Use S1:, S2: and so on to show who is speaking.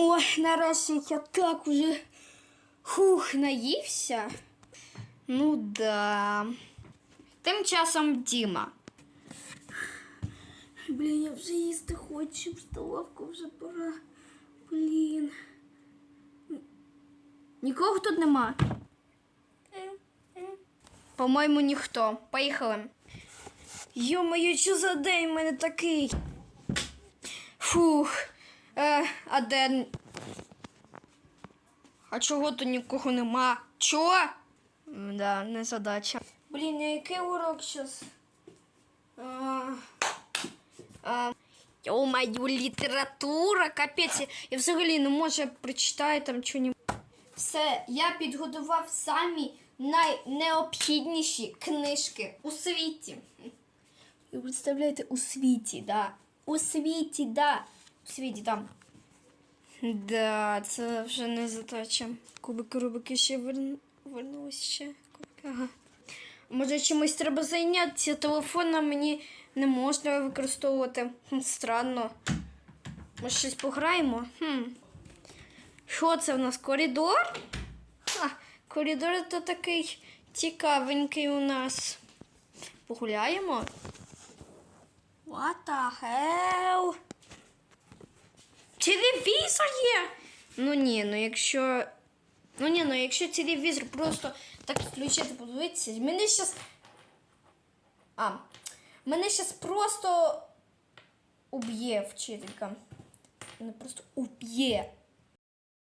S1: Ой, нарешті я так уже хух наївся. Ну да. Тим часом Діма. Блін, я вже їсти хочу, в столовку вже пора. Блін. Нікого тут нема. По-моєму, ніхто. Поїхали. Йо-моє, що за день в мене такий? Фух. Е, а де. А чого тут нікого нема? Чо? М, Да, не задача. Блін, а який урок зараз? Йо-маю, література, капець. Я взагалі не можу прочитати там чого Все, я підготував самі найнеобхідніші книжки у світі. Ви представляєте, у світі, да. У світі, да. У світі там. Да, це вже не задача. Кубики рубики ще верн... вернулися ще. Кубики, ага. Може, чимось треба зайнятися. Телефоном мені не можна використовувати. Хм, Странно. Може, щось пограємо? Хм. Що це в нас? Коридор? Ха, коридор то такий цікавенький у нас. Погуляємо? What the hell? Телевізор є! Ну ні, ну якщо. Ну ні, ну якщо телевізор просто так включити, подивитися, мене щас. А, мене щас просто уб'є вчителька. Мене просто уб'є.